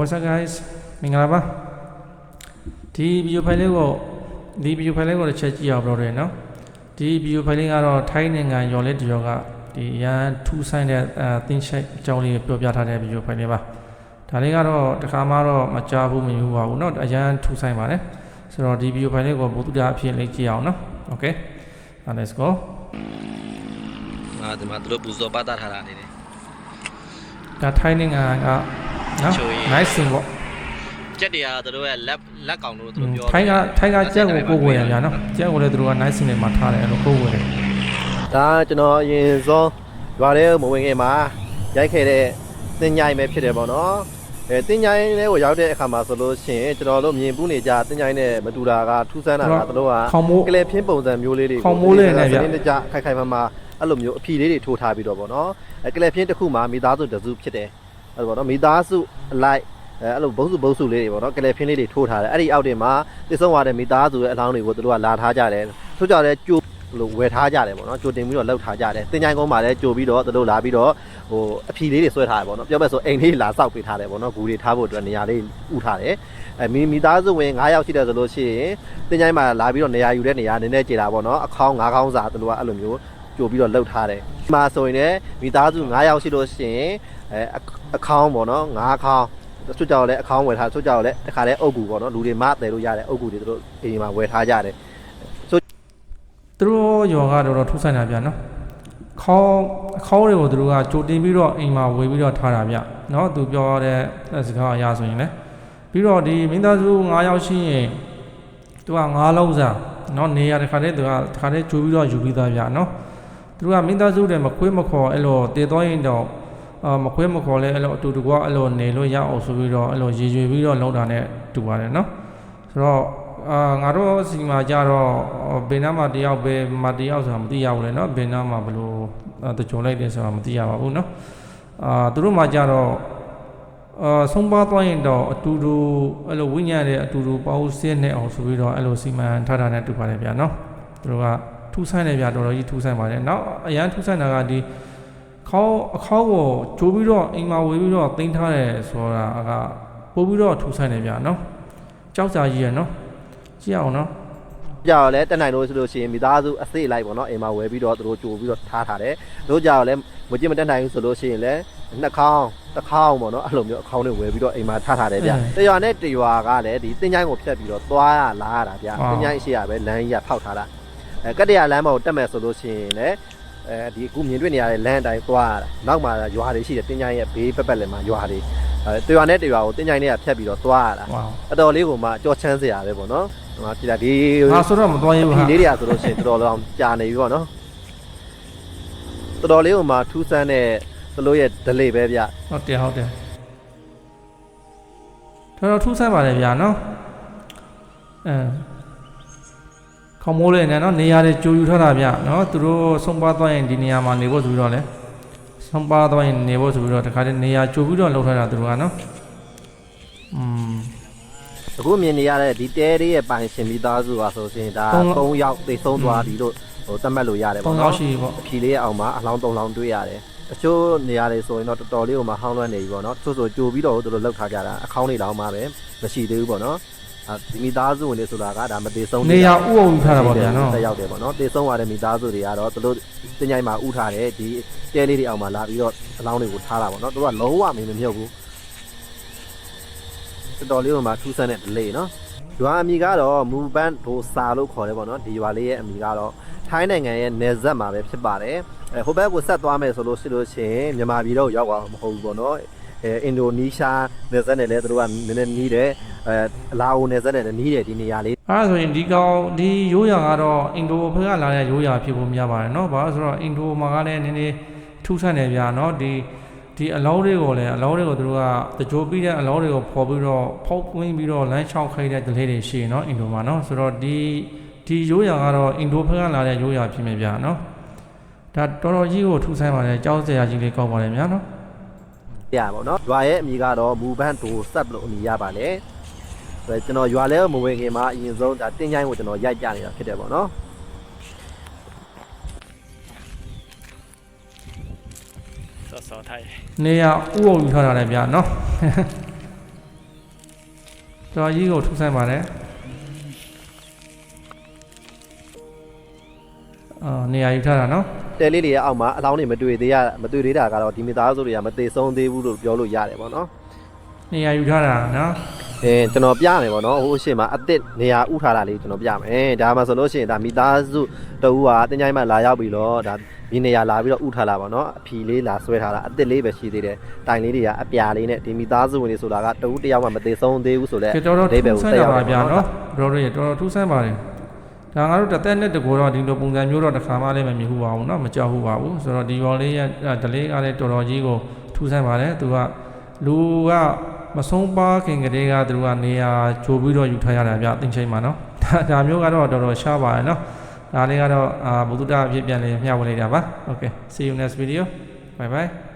what's up guys မင်္ဂလာပါဒီ video file လေးကိုဒီ video file လေးကိုတစ်ချက်ကြည့်အောင်ပြောတယ်နော်ဒီ video file လေးကတော့ထိုင်းနိုင်ငံရော်လက်တရောကဒီရန်ထူးဆိုင်တဲ့အဲသင်ချိတ်အကြောင်းလေးကိုပြောပြထားတဲ့ video file လေးပါဒါလေးကတော့တခါမှတော့မကြားဘူးမမြင်ဘူးပါဘူးเนาะအရန်ထူးဆိုင်ပါတယ်ဆိုတော့ဒီ video file လေးကိုဘုသူတရားအဖြစ်လေးကြည့်အောင်နော် okay now let's go ငါဒီမှာသူတို့ပူဇော်ပတ်တာထားတာနေတယ် ဒါထိုင်းနိုင်ငံက နော် nice ပေါ့ကြက်တွေကတို့ရဲ့လက်လက်ကောင်တို့တို့ပြောထိုင်းကထိုင်းကကြက်ကိုကိုယ်ဝင်ရညာနော်ကြက်ကိုလည်းတို့က nice နဲ့မှာထားတယ်အဲ့လိုကိုယ်ဝင်တယ်ဒါကျွန်တော်အရင်ဆုံးရွာထဲမဝင်ခင်မှာရိုက်ခဲ့တဲ့တင်ညိုင်ပဲဖြစ်တယ်ပေါ့နော်အဲတင်ညိုင်လေးကိုရောက်တဲ့အခါမှာဆိုလို့ရှိရင်ကျွန်တော်တို့မြင်ပူးနေကြတင်ညိုင်နဲ့မတူတာကထူးဆန်းတာကတို့ကကလဲဖင်းပုံစံမျိုးလေးတွေကိုခေါမိုးလေးနဲ့ဗျာတင်ကြခိုင်ခိုင်မှမှအဲ့လိုမျိုးအဖြီလေးတွေထိုးထားပြီးတော့ပေါ့နော်အဲကလဲဖင်းတစ်ခုမှမိသားစုတစုဖြစ်တယ် အဲ့လိုပေါ့နော်မိသားစုအလိုက်အဲအဲ့လိုဘုံစုဘုံစုလေးတွေပေါ့နော်ကလေးဖင်းလေးတွေထိုးထားတယ်အဲ့ဒီအောက်တင်မှာတည်ဆုံးသွားတဲ့မိသားစုရဲ့အလောင်းတွေကိုသူတို့ကလာထားကြတယ်ထို့ကြောင့်လည်းကြိုးလို့ဝယ်ထားကြတယ်ပေါ့နော်ကြိုတင်ပြီးတော့လောက်ထားကြတယ်တင်ញိုင်းကုန်းမှာလည်းကြိုပြီးတော့သူတို့လာပြီးတော့ဟိုအဖြီလေးတွေဆွဲထားတယ်ပေါ့နော်ပြောမဲ့ဆိုအိမ်လေးလာဆောက်ပေးထားတယ်ပေါ့နော်ဂူတွေထားဖို့အတွက်နေရာလေးဥထားတယ်အဲမိမိသားစုဝင်9ယောက်ရှိတယ်ဆိုလို့ရှိရင်တင်ញိုင်းမှာလာပြီးတော့နေရာယူတဲ့နေရာနည်းနည်းကြေတာပေါ့နော်အခေါင်း9ခေါင်းစာသူတို့ကအဲ့လိုမျိုးကြိုပြီးတော့လှုပ်ထားတယ်ဒီမှာဆိုရင်လည်းမိသားစု9ယောက်ရှိလို့ရှိရင်အဲ အခေါင်းပေါ့နော်9ခေါင်းသူကြောက်လည်းအခေါင်းဝယ်ထားသူကြောက်လည်းတခါလဲအုပ်ကူပေါ့နော်လူတွေမတယ်လို့ရတဲ့အုပ်ကူတွေသူတို့အိမ်မှာဝယ်ထားကြတယ်သူတို့ယောဂတော့တော့ထူးဆန်းတာဗျာနော်ခေါင်းအခေါင်းတွေကိုသူတို့ကကြိုတင်ပြီးတော့အိမ်မှာဝေပြီးတော့ထားတာဗျနော်သူပြောတဲ့စကားအရာဆိုရင်လည်းပြီးတော့ဒီမိသားစု9ယောက်ရှိရင်သူက9လုံးစားနော်နေရာတစ်ခါတည်းသူကတစ်ခါတည်းကြိုပြီးတော့ယူပြီးသားဗျနော်သူတို့ကမိသားစုတွေမခွေးမခေါ်အဲ့လိုတည်သွားရင်တော့အာ မခွေးမခေါ်လဲအဲ့လိုအတူတကွအဲ့လိုနေလို့ရအောင်ဆိုပြီးတော့အဲ့လိုရေရွေပြီးတော့လောက်တာနဲ့တူပါတယ်နော်ဆိုတော့အာငါတို့စီမှာကြတော့ဘယ်နားမှာတယောက်ပဲမတယောက်ဆိုတာမသိရဘူးလေနော်ဘယ်နားမှာဘယ်လိုတကြုံလိုက်တယ်ဆိုတာမသိရပါဘူးနော်အာသူတို့မှာကြတော့အာဆုံးပါသွားရင်တော့အတူတူအဲ့လိုဝိညာဉ်ရဲ့အတူတူပေါင်းစည်းနေအောင်ဆိုပြီးတော့အဲ့လိုစီမံထားတာနဲ့တူပါတယ်ဗျာနော်သူတို့ကထူးဆန်းတယ်ဗျာတော်တော်ကြီးထူးဆန်းပါတယ်နောက်အရန်ထူးဆန်းတာကဒီ ခေါင်းအခေါင်းကိုကြိုးပြီးတော့အိမ်မှာဝေပြီးတော့တင်ထားတယ်ဆိုတာကပို့ပြီးတော့ထူးဆန်းတယ်ဗျာနော်ကြောက်ကြကြီးရယ်နော်ကြည့်အောင်နော်ကြောက်လဲတက်နိုင်လို့ဆိုလို့ရှိရင်မိသားစုအစိလိုက်ပေါ့နော်အိမ်မှာဝယ်ပြီးတော့သူတို့ကြိုပြီးတော့ထားထားတယ်တို့ကြောက်လဲမကြည့်မတက်နိုင်ဘူးဆိုလို့ရှိရင်လဲနှစ်ခေါင်းတစ်ခေါင်းပေါ့နော်အဲ့လိုမျိုးအခေါင်းတွေဝယ်ပြီးတော့အိမ်မှာထားထားတယ်ဗျတရွာနဲ့တရွာကလည်းဒီတင်ချိုင်းကိုဖြတ်ပြီးတော့သွားရလာရတာဗျတင်ချိုင်းအရှိရပဲလမ်းကြီးကဖောက်ထားတာအဲကတ္တရာလမ်းပေါ်ကိုတက်မယ်ဆိုလို့ရှိရင်လည်း အဲဒီအခုမြင်တွေ့နေရတဲ့လမ်းအတိုင်းသွားရတာနောက်မှာရွာတွေရှိတယ်တင်ချိုင်းရဲ့ဘေးပက်ပက်လည်းမှာရွာတွေအဲတရွာနဲ့တရွာကိုတင်ချိုင်းနဲ့ဖြတ်ပြီးတော့သွားရတာဝေါအတော်လေးကိုမှကြောချမ်းစရာပဲပေါ့နော်ဟိုမှာပြည်တာဒီငါဆိုတော့မသွားရဘူးဒီဟာလေးတွေကဆိုလို့ရှိရင်တော်တော်လောက်ကြာနေပြီပေါ့နော်တော်တော်လေးကိုမှထူးဆန်းတဲ့သလိုရဲ့ delay ပဲဗျဟုတ်တယ်ဟုတ်တယ်တော်တော်ထူးဆန်းပါလေဗျာနော်အဲ ခေါမိုးလေးနဲ့နော်နေရာတွေကြိုယူထားတာဗျနော်သူတို့ဆုံးပါသွားရင်ဒီနေရာမှာနေဖို့ဆိုပြီးတော့လေဆုံးပါသွားရင်နေဖို့ဆိုပြီးတော့တခါတည်းနေရာကြိုပြီးတော့လှုပ်ထားတာသူတို့ကနော်อืมအခုမြင်နေရတဲ့ဒီတဲလေးရဲ့ပိုင်ရှင်မိသားစုပါဆိုရှင်ဒါသုံး3ယောက်သိဆုံးသွားပြီလို့ဟိုသတ်မှတ်လို့ရတယ်၃ပေါ့ယောက်နော်ရှိပြီပေါ့အဖြီလေးရဲ့အောင်မှာအလောင်း3လောင်းတွေ့ရတယ်တချို့နေရာတွေဆိုရင်တော့တော်တော်လေးကိုမှဟောင်းလွှမ်းနေပြီပေါ့နော်တချို့ဆိုကြိုပြီးတော့သူတို့လောက်ထားကြတာအခေါင်းလေးတောင်မှပဲမရှိသေးဘူးပေါ့နော်အဲ ဒီမိသားစုဝင်တွေဆိုတာကဒါမသေးဆုံးနေရာဥအုပ်ယူထားတာပေါ့ဗျာနော်တက်ရောက်တယ်ပေါ့နော်တေဆုံးသွားတဲ့မိသားစုတွေကတော့သူတို့တင်ញိုင်းမှာဥထားတယ်ဒီတဲလေးတွေအောင်မှာလာပြီးတော့အလောင်းတွေကိုထားတာပေါ့နော်သူကလုံးဝမင်းမမြုပ်ဘူးတော်တော်လေးကမှထူးဆန်းတဲ့ delay နော်ရွာအမည်ကတော့မူဘန်ဒိုစာလို့ခေါ်တယ်ပေါ့နော်ဒီရွာလေးရဲ့အမည်ကတော့ထိုင်းနိုင်ငံရဲ့နယ်စပ်မှာပဲဖြစ်ပါတယ်အဲဟိုဘက်ကိုဆက်သွားမယ်ဆိုလို့ရှိလို့ရှိရင်မြန်မာပြည်တော့ရောက်သွားမှာမဟုတ်ဘူးပေါ့နော်အဲအင်ဒိုနီးရှားနယ်စပ်နဲ့လည်းသူတို့ကနည်းနည်းနီးတယ် အဲလာအိုနယ်စပ်နဲ့လည်းနီးတယ်ဒီနေရာလေး အဲဒါဆိုရင်ဒီကောင်ဒီရိုးရာကတော့အင်ဒိုဘက်ကလာတဲ့ရိုးရာဖြစ်ဖို့များပါတယ်เนาะဘာလို့ဆိုတော့အင်ဒိုမှာကလည်းနည်းနည်းထူးဆန်းတယ်ဗျာเนาะဒီဒီအလောင်းတွေကိုလည်းအလောင်းတွေကိုသူတို့ကတကြိုပြီးတဲ့အလောင်းတွေကိုပေါ်ပြီးတော့ဖောက်ကွင်းပြီးတော့လမ်းချောင်းခိုင်းတဲ့ delay တွေရှိရင်เนาะအင်ဒိုမှာเนาะဆိုတော့ဒီဒီရိုးရာကတော့အင်ဒိုဘက်ကလာတဲ့ရိုးရာဖြစ်မယ်ဗျာเนาะဒါတော်တော်ကြီးကိုထူးဆန်းပါတယ်ကြောက်စရာကြီးလေးကောက်ပါတယ်ဗျာเนาะ ရပါတော့။ရွာရဲ့အမည်ကတော့မူဘန်ဒိုဆက်လို့အမည်ရပါလေ။ ဆိုတော့ကျွန်တော်ရွာလဲမဝင်ခင်မှာအရင်ဆုံးဒါတင်းချိုင်းကိုကျွန်တော်ရိုက်ပြနေတာဖြစ်တယ်ပေါ့နော်စောစောထိုင်နေရဥုံယူထားတာလည်းဗျာနော်ကျော်ကြီးကိုထုတ်ဆိုင်ပါတယ်အာနေရာယူထားတာနော်တဲလေးတွေရအောက်မှာအလောင်းတွေမတွေ့သေးရမတွေ့သေးတာကတော့ဒီမိသားစုတွေကမသေးဆုံးသေးဘူးလို့ပြောလို့ရတယ်ပေါ့နော် နေရာယူထားတာနော် အဲကျွန်တော်ပြမယ်ပေါ့နော်ဟိုအရှိမအစ်စ်နေရာဥထားတာလေးကျွန်တော်ပြမယ်ဒါမှဆိုလို့ရှိရင်ဒါမိသားစုတအူးဟာတင်ကြိုင်းမှလာရောက်ပြီးတော့ဒါဒီနေရာလာပြီးတော့ဥထားလာပါနော်အဖီလေးလာဆွဲထားတာအစ်စ်လေးပဲရှိသေးတယ်တိုင်လေးတွေကအပြာလေးနဲ့ဒီမိသားစုဝင်တွေဆိုတာကတအူးတယောက်မှမသေးဆုံးသေးဘူးဆိုတော့ ကဲတော်တော်ထူးဆန်းကြပါဗျာနော်ဘရောတို့ရေတော်တော်ထူးဆန်းပါတယ်ဒါငါတို့တစ်သက်နဲ့တကူတော့ဒီလိုပုံစံမျိုးတော့တစ်ခါမှလည်းမမြင်ဘူးပါဘူးเนาะမကြောက်ဘူးပါဘူးဆိုတော့ဒီရော်လေးရဒလေးကလည်းတော်တော်ကြီးကိုထူးဆန်းပါတယ်သူကလူက မဆုံးပါခင်ကလေးကသူတို့ကနေရာဂျိုပြီးတော့ယူထားရတာဗျအတင်ချိန်မှာနော်ဒါဒါမျိုးကတော့တော်တော်ရှားပါတယ်နော်ဒါလေးကတော့အာဘုဒ္ဓအဖြစ်ပြန်လည်မျှဝေလိုက်တာပါ Okay see you next video bye bye